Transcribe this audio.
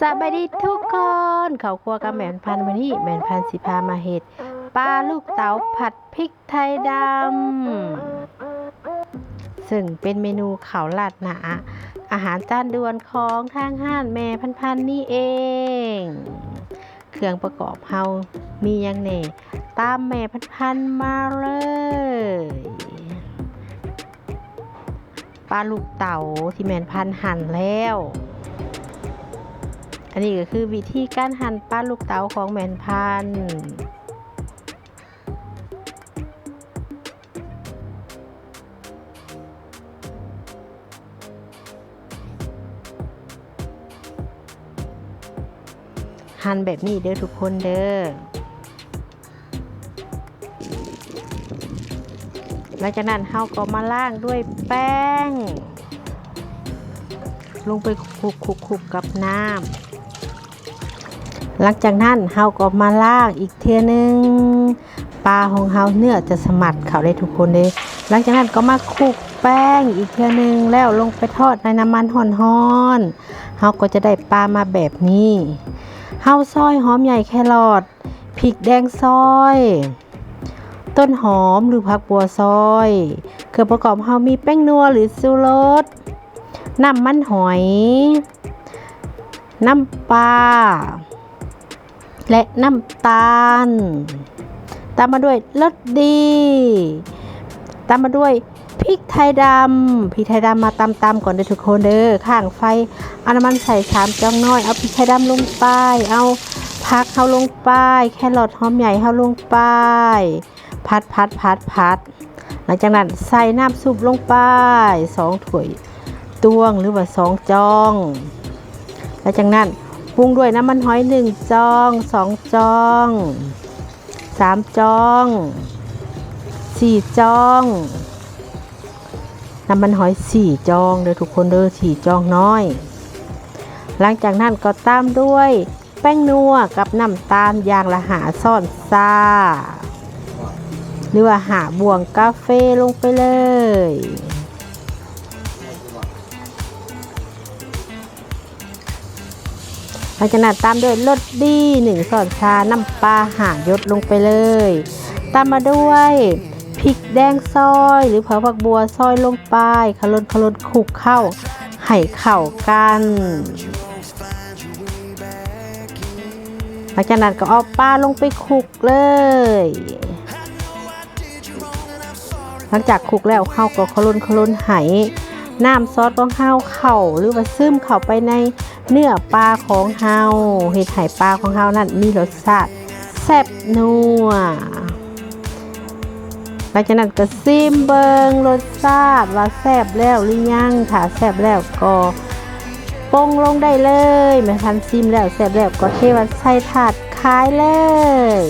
สบายดีทุกคนเขาครัวกับแมนพันวันนี้แมนพันสิพามาเห็ดปลาลูกเต๋าผัดพริกไทยดำซึ่งเป็นเมนูเขาลาดหนาอาหารจานด่วนของทางห้านแม่พันพันนี่เอง เครื่องประกอบเฮามียังแน่ตามแม่พันพันมาเลยปลาลูกเต๋าที่แมนพันหั่นแล้ว อันนี้ก็คือวิธีการหั่นปลาลูกเต๋าของแมนพันหั่นแบบนี้เด้อทุกคนเด้อหลังจากนั้นเฮาก็มาล่างด้วยแป้ง ลงไปคลุกคลุกคลุกกับน้ำ หลังจากนั้นเฮาก็มาล่างอีกเทียนึงปลาของเฮาเนื้อจะสมัดเขาได้ทุกคนเลยหลังจากนั้นก็มาคลุกแป้งอีกเทียนึงแล้วลงไปทอดในน้ำมันห่อนๆเฮาก็จะได้ปลามาแบบนี้เฮาซอยหอมใหญ่แครอทพริกแดงซอย ต้นหอมหรือผักบัวซอยเครื่องประกอบเฮามีแป้งนัวหรือซูโรสน้ำมันหอย น้ำปลา และน้ำตาล ตามมาด้วยรสดี ตามมาด้วยพริกไทยดำพริกไทยดำมาตำตำก่อนเด้อทุกคนเด้อข้างไฟเอาน้ำมันใส่ชามจ้องน้อย เอาพริกไทยดำลงไป เอาผักเข้าลงไป แครอทหอมใหญ่เข้าลงไป พัดพัดพัดพัด หลังจากนั้นใส่น้ำซุปลงไปสองถ้วยตวงหรือว่าสองจองแล้วจากนั้น ปรุงด้วยน้ำมันหอยหนึ่งจองสองจองสามจองสี่จองน้ำมันหอยสี่จองเด้อทุกคนเด้อสี่จองน้อย หลังจากนั้นก็ตามด้วยแป้งนัวกับน้ำตาลอย่างละหาซ่อนซาหรือว่าหาบ่วงกาเฟลงไปเลย หลังจากนั้นตามด้วยรสดีหนึ่งช้อนชา น้ำปลาหางยศลงไปเลย ตามมาด้วยพริกแดงซอยหรือเผาผักบัวซอยลงไปขลนขลนคลุกเข้าให้เข้ากันหลังจากนั้นก็เอาปลาลงไปคลุกเลย หลังจากคลุกแล้วเข้าก็ขลนขลนไหน้ำซอสของเฮาวเข้าหรือว่าซึมเข้าไปใน เนื้อปลาของเฮาเห็ดไห่ปลาของเฮานั่นมีรสชาติแซ่บนัวหลังจากนั้นก็ซิมเบิงรสชาติว่าแซ่บแล้วหรือยังถ้าแซ่บแล้วก็ปรุงลงได้เลยแม่ทันซิมแล้วแซ่บแล้วก็เทว่าใส่ถาดขายเลย